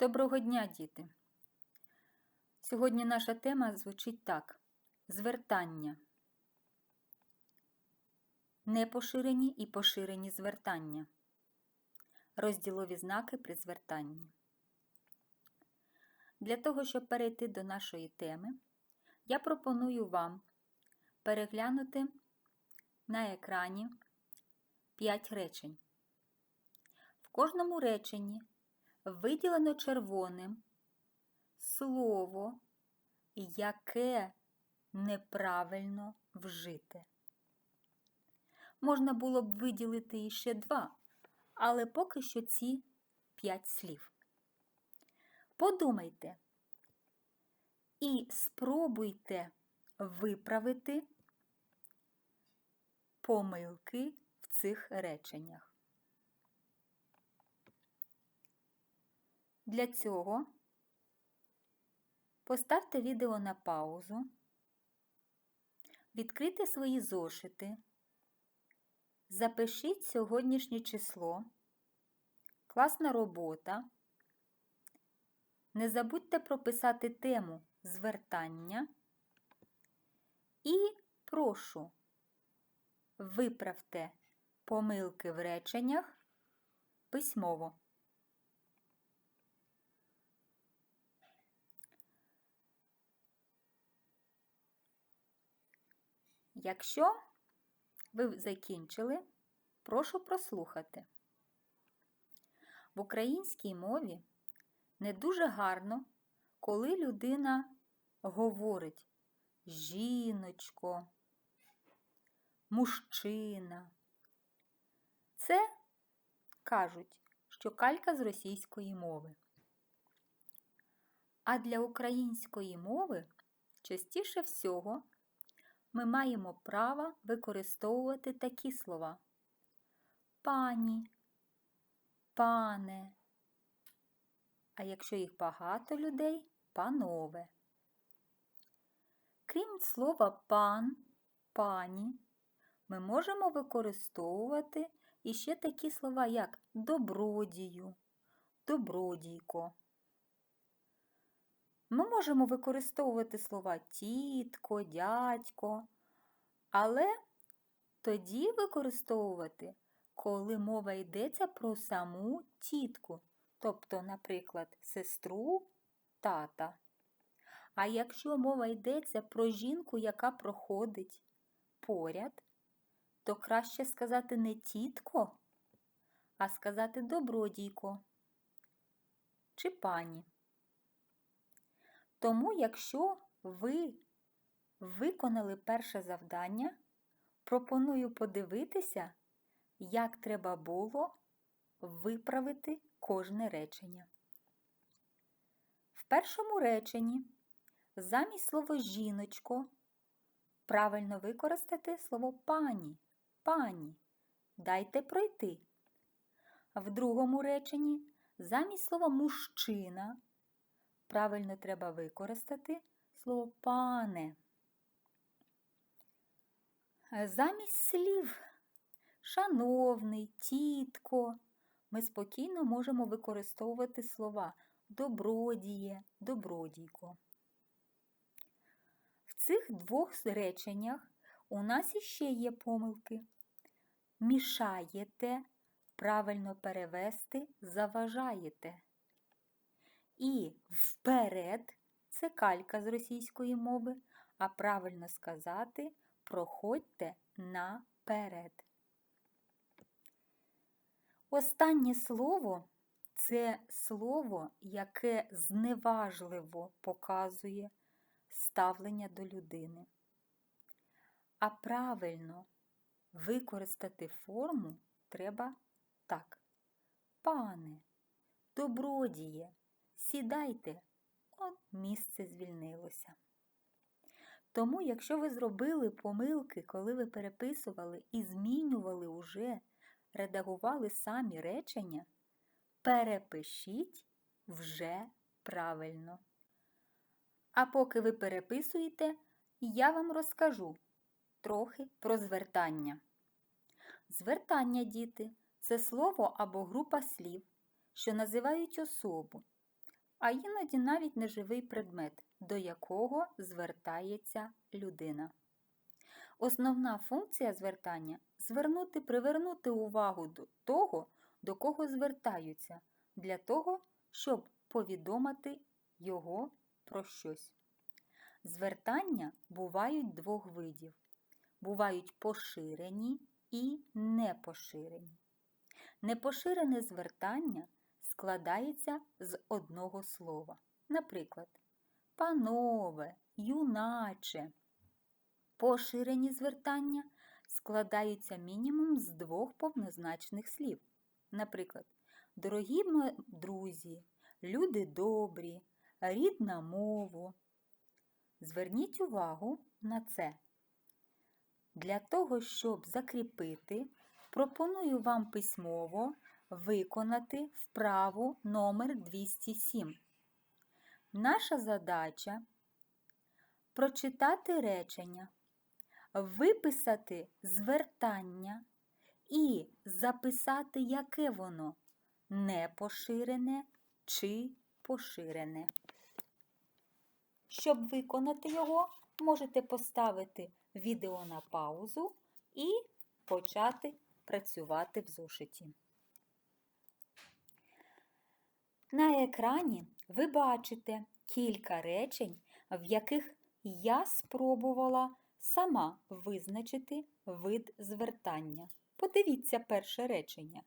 Доброго дня, діти! Сьогодні наша тема звучить так: звертання. Непоширені і поширені звертання. Розділові знаки при звертанні. Для того, щоб перейти до нашої теми, я пропоную вам переглянути на екрані 5 речень. В кожному реченні виділено червоним слово, яке неправильно вжите. Можна було б виділити іще два, але поки що ці п'ять слів. Подумайте і спробуйте виправити помилки в цих реченнях. Для цього поставте відео на паузу, відкрийте свої зошити, запишіть сьогоднішнє число, класна робота. Не забудьте прописати тему звертання і прошу виправте помилки в реченнях письмово. Якщо ви закінчили, прошу прослухати. В українській мові не дуже гарно, коли людина говорить жіночко, мужчина. Це кажуть, що калька з російської мови. А для української мови частіше всього ми маємо право використовувати такі слова пані, пане. А якщо їх багато людей панове. Крім слова пан, пані, ми можемо використовувати іще такі слова, як добродію, добродійко. Ми можемо використовувати слова тітко, дядько, але тоді використовувати, коли мова йдеться про саму тітку, тобто, наприклад, сестру тата. А якщо мова йдеться про жінку, яка проходить поряд, то краще сказати не тітко, а сказати добродійко чи пані. Тому, якщо ви виконали перше завдання, пропоную подивитися, як треба було виправити кожне речення. В першому реченні замість слова жіночко правильно використати слово пані, пані. Дайте пройти. В другому реченні замість слова мужчина правильно треба використати слово пане. Замість слів шановний, тітко, ми спокійно можемо використовувати слова добродіє, добродійко. В цих двох реченнях у нас іще є помилки. Мішаєте, правильно перевести, заважаєте. І вперед це калька з російської мови, а правильно сказати проходьте наперед. Останнє слово це слово, яке зневажливо показує ставлення до людини. А правильно використати форму треба так. Пане, добродіє, сідайте, от місце звільнилося. Тому, якщо ви зробили помилки, коли ви переписували і змінювали уже, редагували самі речення, перепишіть вже правильно. А поки ви переписуєте, я вам розкажу трохи про звертання. Звертання, діти це слово або група слів, що називають особу, а іноді навіть неживий предмет, до якого звертається людина. Основна функція звертання звернути, привернути увагу до того, до кого звертаються, для того, щоб повідомити його про щось. Звертання бувають двох видів: бувають поширені і непоширені. Непоширене звертання складається з одного слова. Наприклад, панове, юначе. Поширені звертання складаються мінімум з двох повнозначних слів. Наприклад, дорогі друзі, люди добрі, рідна мову. Зверніть увагу на це. Для того, щоб закріпити, пропоную вам письмово виконати вправу номер 207. Наша задача прочитати речення, виписати звертання і записати, яке воно непоширене чи поширене. Щоб виконати його, можете поставити відео на паузу і почати працювати в зошиті. На екрані ви бачите кілька речень, в яких я спробувала сама визначити вид звертання. Подивіться перше речення.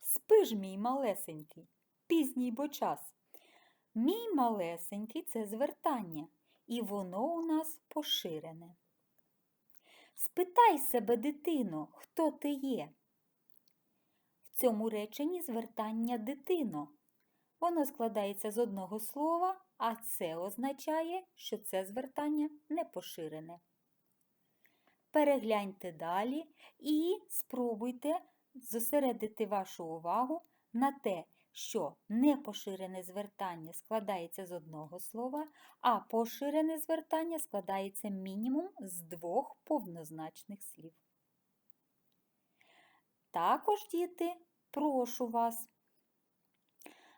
Спи ж, мій малесенький, пізній бо час. Мій малесенький це звертання, і воно у нас поширене. Спитай себе, дитино, хто ти є. В цьому реченні звертання дитино. Воно складається з одного слова, а це означає, що це звертання не поширене. Перегляньте далі і спробуйте зосередити вашу увагу на те, що непоширене звертання складається з одного слова, а поширене звертання складається мінімум з двох повнозначних слів. Також, діти, прошу вас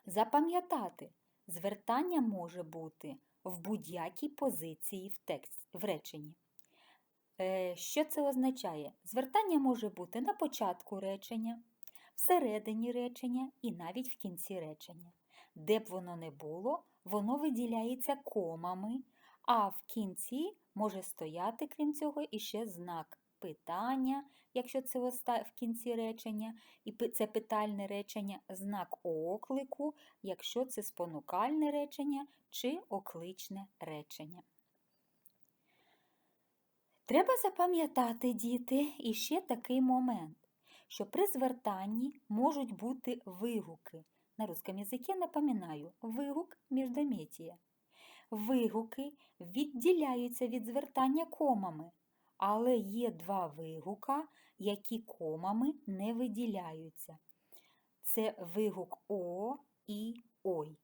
запам'ятати, звертання може бути в будь-якій позиції в, текст, в реченні. Е, що це означає? Звертання може бути на початку речення, всередині речення і навіть в кінці речення. Де б воно не було, воно виділяється комами, а в кінці може стояти, крім цього, іще знак питання, якщо це в кінці речення, і це питальне речення, знак оклику, якщо це спонукальне речення чи окличне речення. Треба запам'ятати, діти, іще такий момент, що при звертанні можуть бути вигуки. На русском язике напоминаю, вигук міждометія. Вигуки відділяються від звертання комами, але є два вигука, які комами не виділяються. Це вигук О і Ой.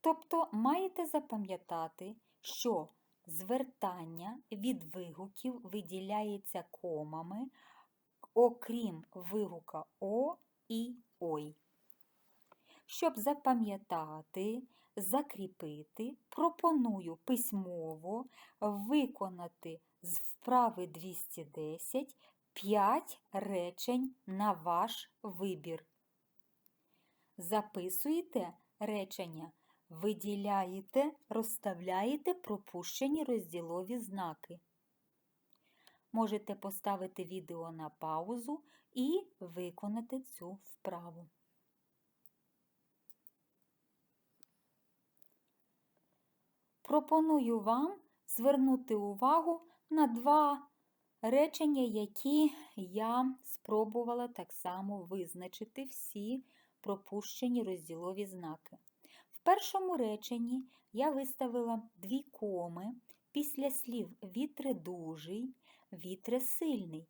Тобто маєте запам'ятати, що звертання від вигуків виділяється комами, окрім вигука О і Ой. Щоб запам'ятати, закріпити, пропоную письмово виконати з вправи 210 5 речень на ваш вибір. Записуєте речення Виділяєте, розставляєте пропущені розділові знаки. Можете поставити відео на паузу і виконати цю вправу. Пропоную вам звернути увагу на два речення, які я спробувала так само визначити всі пропущені розділові знаки В першому реченні я виставила дві коми після слів вітридужий, вітресильний,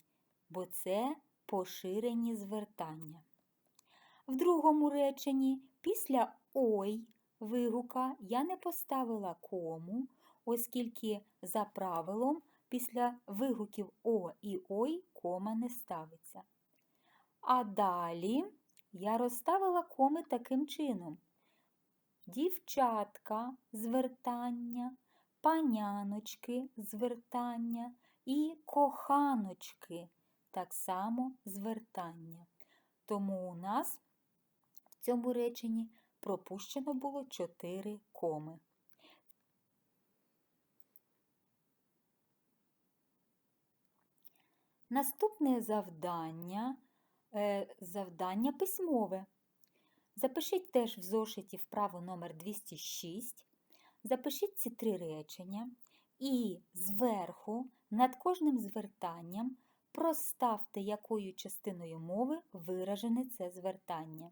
бо це поширені звертання. В другому реченні після ой вигука я не поставила кому, оскільки за правилом після вигуків О і Ой кома не ставиться. А далі я розставила коми таким чином. дівчатка звертання, паняночки звертання і коханочки так само звертання. Тому у нас в цьому реченні пропущено було 4 коми. Наступне завдання е, завдання письмове. Запишіть теж в зошиті вправу номер 206. Запишіть ці три речення і зверху над кожним звертанням проставте, якою частиною мови виражене це звертання.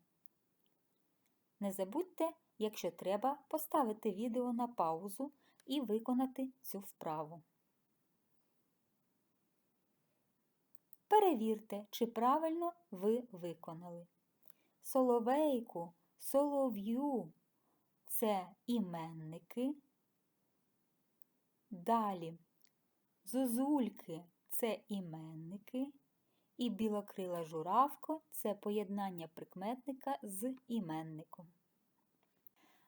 Не забудьте, якщо треба, поставити відео на паузу і виконати цю вправу. Перевірте, чи правильно ви виконали. Соловейку, солов'ю це іменники. Далі зозульки це іменники. І білокрила журавко це поєднання прикметника з іменником.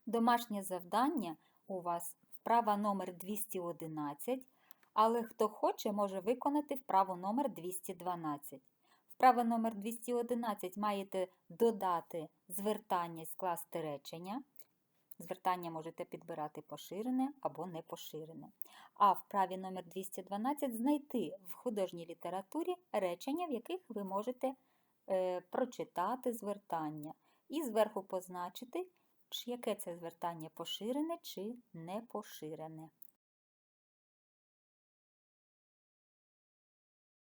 Домашнє завдання у вас вправа номер 211, але хто хоче, може виконати вправу номер 212. Вправа номер 211 маєте додати звертання скласти речення. Звертання можете підбирати поширене або непоширене. А в праві номер 212 знайти в художній літературі речення, в яких ви можете е, прочитати звертання. І зверху позначити, чи яке це звертання поширене чи не поширене.